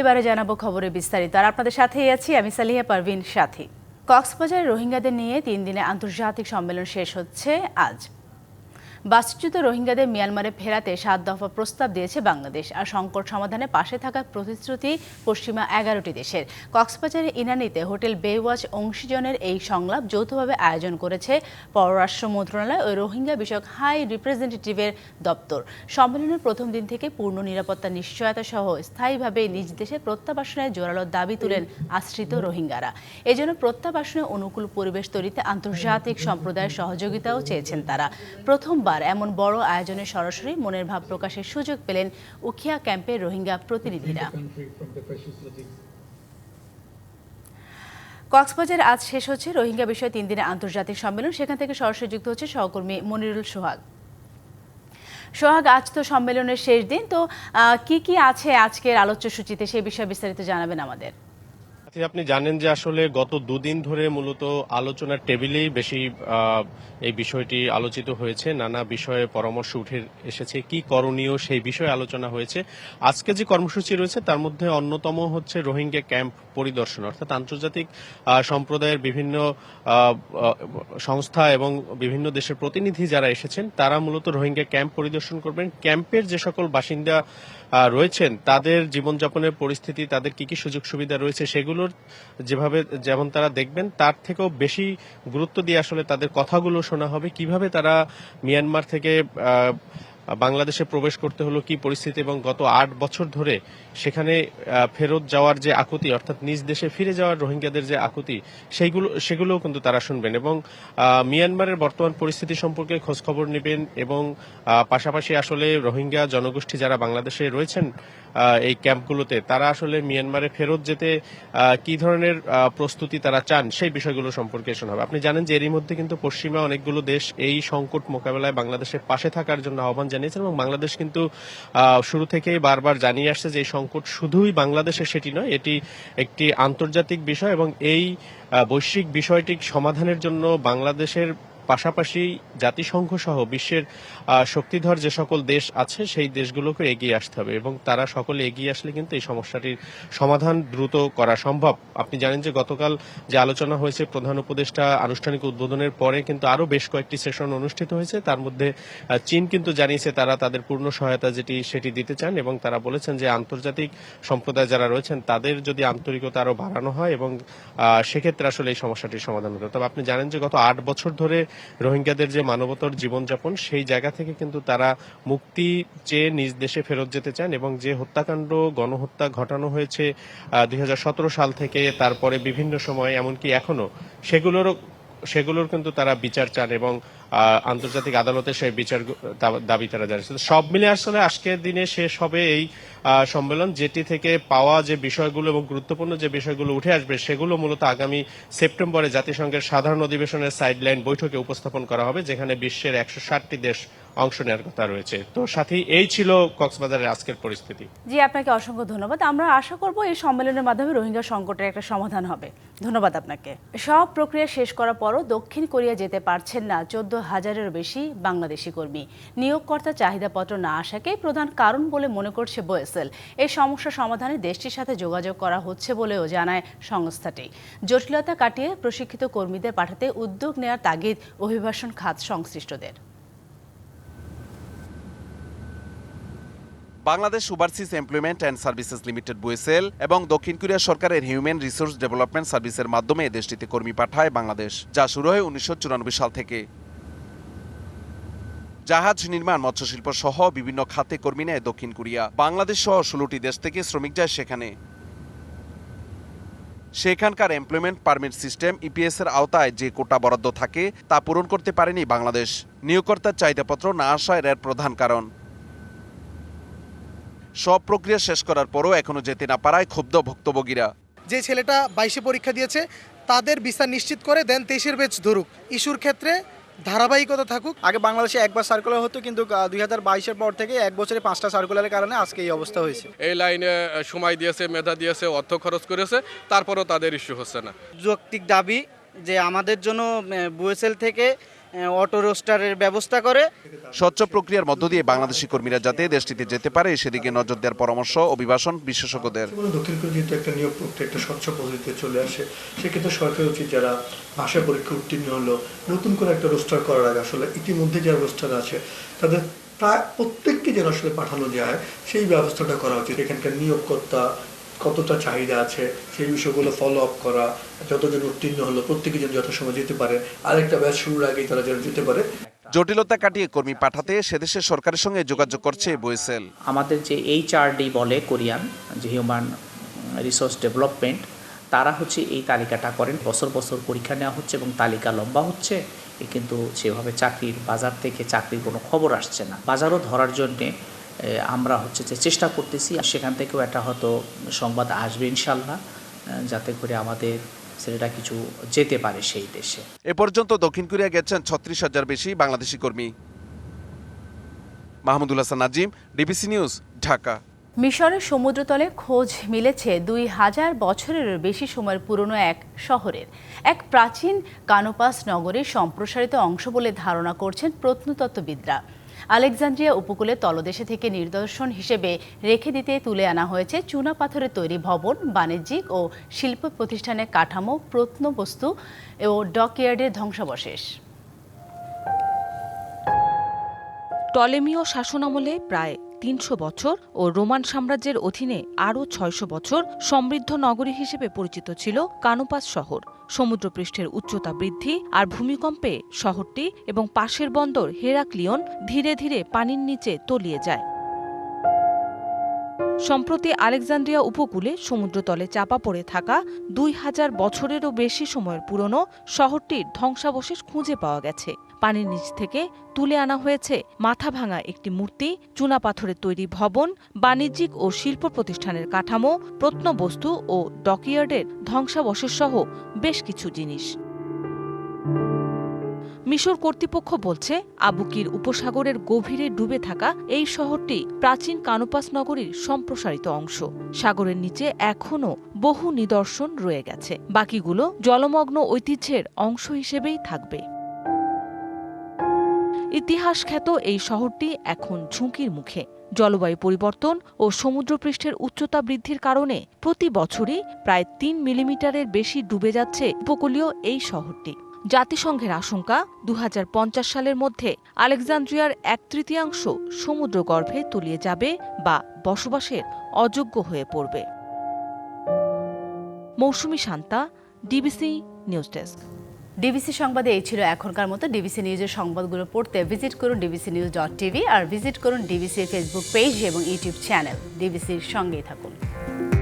এবারে জানাব খবরে বিস্তারিত। আর আপনাদের সাথেই আছি আমি সালিহা পারভিন সাথী। কক্সবাজার রোহিঙ্গাদের নিয়ে তিন দিনে আন্তর্জাতিক সম্মেলন শেষ হচ্ছে আজ। বাস্তুচ্যুত রোহিঙ্গাদের মিয়ানমারে ফেরাতে সাত দফা প্রস্তাব দিয়েছে বাংলাদেশ। আর সংকট সমাধানে পাশে থাকার প্রতিশ্রুতি পশ্চিমা এগারোটি দেশের। কক্সবাজারের ইনানিতে হোটেল বেওয়াচ অংশীজনের এই সংলাপ যৌথভাবে আয়োজন করেছে পররাষ্ট্র মন্ত্রণালয় ও রোহিঙ্গা বিষয়ক হাই রিপ্রেজেন্টেটিভের দপ্তর। সম্মেলনের প্রথম দিন থেকে পূর্ণ নিরাপত্তা নিশ্চয়তা সহ স্থায়ীভাবে নিজ দেশে প্রত্যাবাসনের জোরালো দাবি তুলেন আশ্রিত রোহিঙ্গারা। এজন্য প্রত্যাবাসনে অনুকূল পরিবেশ তৈরিতে আন্তর্জাতিক সম্প্রদায়ের সহযোগিতাও চেয়েছেন তারা। প্রথমবার এমন বড় আয়োজনে সরাসরি মনের ভাব প্রকাশের সুযোগ পেলেন উখিয়া ক্যাম্পের রোহিঙ্গা প্রতিনিধিরা। কক্সবাজার আজ শেষ হচ্ছে রোহিঙ্গা বিষয়ে তিন দিনের আন্তর্জাতিক সম্মেলন। সেখান থেকে সরাসরি যুক্ত হচ্ছে সহকর্মী মনিরুল সোহাগ। সোহাগ, আজ তো সম্মেলনের শেষ দিন, তো কি কি আছে আজকের আলোচ্য সূচিতে সেই বিষয়ে বিস্তারিত জানাবেন আমাদের। আপনি জানেন যে আসলে গত দুদিন ধরে মূলত আলোচনার টেবিলেই বেশি এই বিষয়টি আলোচিত হয়েছে। নানা বিষয়ে পরামর্শ উঠে এসেছে। কি করণীয় সেই বিষয়ে আলোচনা হয়েছে। আজকে যে কর্মসূচি রয়েছে, তার মধ্যে অন্যতম হচ্ছে রোহিঙ্গা ক্যাম্প পরিদর্শন, অর্থাৎ আন্তর্জাতিক সম্প্রদায়ের বিভিন্ন সংস্থা এবং বিভিন্ন দেশের প্রতিনিধি যারা এসেছেন, তারা মূলত রোহিঙ্গা ক্যাম্প পরিদর্শন করবেন। ক্যাম্পের যে সকল বাসিন্দা রয়েছেন, তাদের জীবনযাপনের পরিস্থিতি, তাদের কি কি সুযোগ সুবিধা রয়েছে সেগুলোর যেভাবে, যেমন তারা দেখবেন, তার থেকেও বেশি গুরুত্ব দিয়ে আসলে তাদের কথাগুলো শোনা হবে। কীভাবে তারা মিয়ানমার থেকে বাংলাদেশে প্রবেশ করতে হলো কি পরিস্থিতি এবং গত আট বছর ধরে সেখানে ফেরত যাওয়ার যে আকুতি, অর্থাৎ নিজ দেশে ফিরে যাওয়ার রোহিঙ্গাদের যে আকুতি, সেইগুলো, সেগুলোও কিন্তু তারা শুনবেন এবং মিয়ানমারের বর্তমান পরিস্থিতি সম্পর্কে খোঁজ খবর নেবেন এবং পাশাপাশি আসলে রোহিঙ্গা জনগোষ্ঠী যারা বাংলাদেশে রয়েছেন এই ক্যাম্পগুলোতে। তারা আসলে মিয়ানমারে ফেরত যেতে কি ধরনের প্রস্তুতি তারা চান সেই বিষয়গুলো সম্পর্কে শোনাবে। আপনি জানেন যে এরই মধ্যে কিন্তু পশ্চিমা অনেকগুলো দেশ এই সংকট মোকাবেলায় বাংলাদেশের পাশে থাকার জন্য আহ্বান জানিয়েছেন এবং বাংলাদেশ কিন্তু শুরু থেকেই বারবার জানিয়ে আসছে যে এই সংকট শুধুই বাংলাদেশের সেটি নয়, এটি একটি আন্তর্জাতিক বিষয় এবং এই বৈশ্বিক বিষয়টি সমাধানের জন্য বাংলাদেশের পাশাপাশি জাতিসংঘ সহ বিশ্বের শক্তিধর যে সকল দেশ আছে, সেই দেশগুলোকে এগিয়ে আসতে হবে এবং তারা সকলে এগিয়ে আসলে কিন্তু এই সমস্যাটির সমাধান দ্রুত করা সম্ভব। আপনি জানেন যে গতকাল যে আলোচনা হয়েছে, প্রধান উপদেষ্টা আনুষ্ঠানিক উদ্বোধনের পরে কিন্তু আরও বেশ কয়েকটি সেশন অনুষ্ঠিত হয়েছে। তার মধ্যে চীন কিন্তু জানিয়েছে তারা তাদের পূর্ণ সহায়তা যেটি সেটি দিতে চান এবং তারা বলেছেন যে আন্তর্জাতিক সম্প্রদায় যারা রয়েছেন, তাদের যদি আন্তরিকতা আরও বাড়ানো হয় এবং সেক্ষেত্রে আসলে এই সমস্যাটির সমাধান হতো তবে আপনি জানেন যে গত আট বছর ধরে রোহিঙ্গাদের যে মানবতর জীবনযাপন, সেই জায়গা থেকে কিন্তু তারা মুক্তি চেয়ে নিজ দেশে ফেরত যেতে চান এবং যে হত্যাকাণ্ড, গণহত্যা ঘটানো হয়েছে দুই হাজার সতেরো সাল থেকে তারপরে বিভিন্ন সময়, এমনকি এখনও সেগুলোরও, সেগুলোর কিন্তু তারা বিচার চান এবং আন্তর্জাতিক আদালতে সেই বিচার দাবি তারা জানিয়েছে সব মিলে আসলে আজকের দিনে শেষ হবে এই সম্মেলন, যেটি থেকে পাওয়া যে বিষয়গুলো এবং গুরুত্বপূর্ণ যে বিষয়গুলো উঠে আসবে সেগুলো মূলত আগামী সেপ্টেম্বরে জাতিসংঘের সাধারণ অধিবেশনের সাইডলাইন বৈঠকে উপস্থাপন করা হবে, যেখানে বিশ্বের একশো ষাটটি দেশ অংশ নেওয়ার কথা রয়েছে। তো সাথে, এই ছিল কক্সবাজারের আজকের পরিস্থিতি। জি, আপনাকে অসংখ্য ধন্যবাদ। আমরা আশা করব এই সম্মেলনের মাধ্যমে রোহিঙ্গা সংকটের একটা সমাধান হবে। ধন্যবাদ আপনাকে। সব প্রক্রিয়া শেষ করার পরও দক্ষিণ কোরিয়া যেতে পারছেন না চোদ্দ হাজারেরও বেশি বাংলাদেশি কর্মী। নিয়োগকর্তা চাহিদাপত্র না আসাকেই প্রধান কারণ বলে মনে করছে বোয়েসেল। এই সমস্যা সমাধানে দেশটির সাথে যোগাযোগ করা হচ্ছে বলেও জানায় সংস্থাটি। জটিলতা কাটিয়ে প্রশিক্ষিত কর্মীদের পাঠাতে উদ্যোগ নেওয়ার তাগিদ অভিবাসন খাত সংশ্লিষ্টদের। Bangladesh overseas employment and services limited BOESL এবং দক্ষিণ কোরিয়া সরকারের হিউম্যান রিসোর্স ডেভেলপমেন্ট সার্ভিসের মাধ্যমে দেশটিতে কর্মী পাঠায় বাংলাদেশ, যা শুরু হয় উনিশশো চুরানব্বই সাল থেকে। জাহাজ নির্মাণ, মৎস্যশিল্প সহ বিভিন্ন খাতে কর্মী নেয় দক্ষিণ কোরিয়া। বাংলাদেশ সহ ষোলোটি দেশ থেকে শ্রমিক যায় সেখানে। সেখানকার এমপ্লয়মেন্ট পারমিট সিস্টেম ইপিএস এর আওতায় যে কোটা বরাদ্দ থাকে তা পূরণ করতে পারেনি বাংলাদেশ। নিয়োগকর্তার চাহিদাপত্র না আসায় এর প্রধান কারণ। সব প্রক্রিয়া শেষ করার পরও এখনও যেতে না পারায় ক্ষুব্ধ ভুক্তভোগীরা। যে ছেলেটা বাইশে পরীক্ষা দিয়েছে তাদের বিচার নিশ্চিত করে দেন তেইশের বেচ ধরুক। ইস্যুর ক্ষেত্রে ধারাবাহিকতা থাকুক। আগে বাংলাদেশে একবার সার্কুলার হতো কিন্তু দুই হাজার বাইশের পর থেকে এক বছরে পাঁচটা সার্কুলারের কারণে আজকে এই অবস্থা হয়েছে। এই লাইনে সময় দিয়েছে মেধা দিয়েছে অর্থ খরচ করেছে তারপরও তাদের ইস্যু হচ্ছে না। যৌক্তিক দাবি যে আমাদের জন্য বুয়েসেল থেকে অটো রোস্টারের ব্যবস্থা করে। স্বচ্ছ প্রক্রিয়ার মধ্য দিয়ে বাংলাদেশি কর্মীরা যাতে দেশটিতে যেতে পারে সেদিকে নজর দেওয়ার পরামর্শ অভিবাসন বিশেষজ্ঞদের। দক্ষিণ কোরিয়া যেহেতু একটা নিয়োগ প্রক্রিয়া একটা স্বচ্ছ পদ্ধতিতে চলে আসে সেক্ষেত্রে সরকার উচিত যারা ভাষা পরীক্ষা উত্তীর্ণ হলো নতুন করে একটা রোস্টার করার আগে আসলে ইতিমধ্যে যারা রোস্টার আছে তাদের প্রায় প্রত্যেককে যেন আসলে পাঠানো যায় সেই ব্যবস্থাটা করা উচিত। এখানকার নিয়োগকর্তা কতটা চাহিদা আছে সেই বিষয়গুলো ফলো আপ করা যতজন উত্তীর্ণ হলো প্রত্যেকে যেন যথাসময় যেতে পারে। আরেকটা ব্যাচ শুরুর আগেই তারা যেন যেতে পারে। জটিলতা কাটিয়ে কর্মী পাঠাতে সেদেশের সরকারের সঙ্গে যোগাযোগ করছে বয়েসেল আমাদের যে এইচআরডি বলে কোরিয়ান যে হিউম্যান রিসোর্স ডেভেলপমেন্ট তারা হচ্ছে এই তালিকাটা করেন। বছর বছর পরীক্ষা নেওয়া হচ্ছে এবং তালিকা লম্বা হচ্ছে। কিন্তু সেভাবে চাকরির বাজার থেকে চাকরির কোনো খবর আসছে না। বাজারও ধরার জন্যে আমরা হচ্ছে যে চেষ্টা করতেছি আর সেখান থেকেও একটা হয়তো সংবাদ আসবে ইনশাল্লাহ যাতে করে আমাদের ছেলেটা কিছু যেতে পারে সেই দেশে। এ পর্যন্ত দক্ষিণ কোরিয়া গেছেন ছত্রিশ হাজার বেশি বাংলাদেশি কর্মী। মাহমুদুল হাসান নাজিম ডিবিসি নিউজ ঢাকা। মিশরের সমুদ্রতলে খোঁজ মিলেছে দুই হাজার বছরেরও বেশি সময়ের পুরনো এক শহরের। এক প্রাচীন কানোপাস নগরীর সম্প্রসারিত অংশ বলে ধারণা করছেন প্রত্নতত্ত্ববিদরা। আলেকজান্দ্রিয়া উপকূলে তলদেশে থেকে নিদর্শন হিসেবে রেখে দিতে তুলে আনা হয়েছে চুনা পাথরের তৈরি ভবন, বাণিজ্যিক ও শিল্প প্রতিষ্ঠানের কাঠামো, প্রত্নবস্তু ও ডকইয়ার্ডের ধ্বংসাবশেষ। টলেমীয় শাসনামলে প্রায় তিনশো বছর ও রোমান সাম্রাজ্যের অধীনে আরও ছয়শো বছর সমৃদ্ধ নগরী হিসেবে পরিচিত ছিল কানুপাস শহর। সমুদ্রপৃষ্ঠের উচ্চতা বৃদ্ধি আর ভূমিকম্পে শহরটি এবং পাশের বন্দর হেরাক্লিয়ন ধীরে ধীরে পানির নিচে তলিয়ে যায়। সম্প্রতি আলেকজান্দ্রিয়া উপকূলে সমুদ্রতলে চাপা পড়ে থাকা দুই হাজার বছরেরও বেশি সময়ের পুরনো শহরটির ধ্বংসাবশেষ খুঁজে পাওয়া গেছে। পানির নিচ থেকে তুলে আনা হয়েছে মাথা ভাঙা একটি মূর্তি, চুনাপাথরের তৈরি ভবন, বাণিজ্যিক ও শিল্প প্রতিষ্ঠানের কাঠামো, প্রত্নবস্তু ও ডকইয়ার্ডের ধ্বংসাবশেষ সহ বেশ কিছু জিনিস। মিশর কর্তৃপক্ষ বলছে, আবুকির উপসাগরের গভীরে ডুবে থাকা এই শহরটি প্রাচীন কানোপাস নগরীর সম্প্রসারিত অংশ। সাগরের নিচে এখনও বহু নিদর্শন রয়ে গেছে। বাকিগুলো জলমগ্ন ঐতিহ্যের অংশ হিসেবেই থাকবে। ইতিহাস খ্যাত এই শহরটি এখন ঝুঁকির মুখে। জলবায়ু পরিবর্তন ও সমুদ্রপৃষ্ঠের উচ্চতা বৃদ্ধির কারণে প্রতি বছরই প্রায় তিন মিলিমিটারের বেশি ডুবে যাচ্ছে উপকূলীয় এই শহরটি। জাতিসংঘের আশঙ্কা দু হাজার পঞ্চাশ সালের মধ্যে আলেকজান্দ্রিয়ার এক তৃতীয়াংশ সমুদ্রগর্ভে তলিয়ে যাবে বা বসবাসের অযোগ্য হয়ে পড়বে। Mousumi Shanta, DBC news desk. DBC সংবাদে এই ছিল এখনকার মতো। ডিবিসি নিউজের সংবাদগুলো পড়তে ভিজিট করুন ডিবিসি নিউজ ডট টিভি আর ভিজিট করুন ডিবিসির ফেসবুক পেজ এবং ইউটিউব চ্যানেল। ডিবিসির সঙ্গেই থাকুন।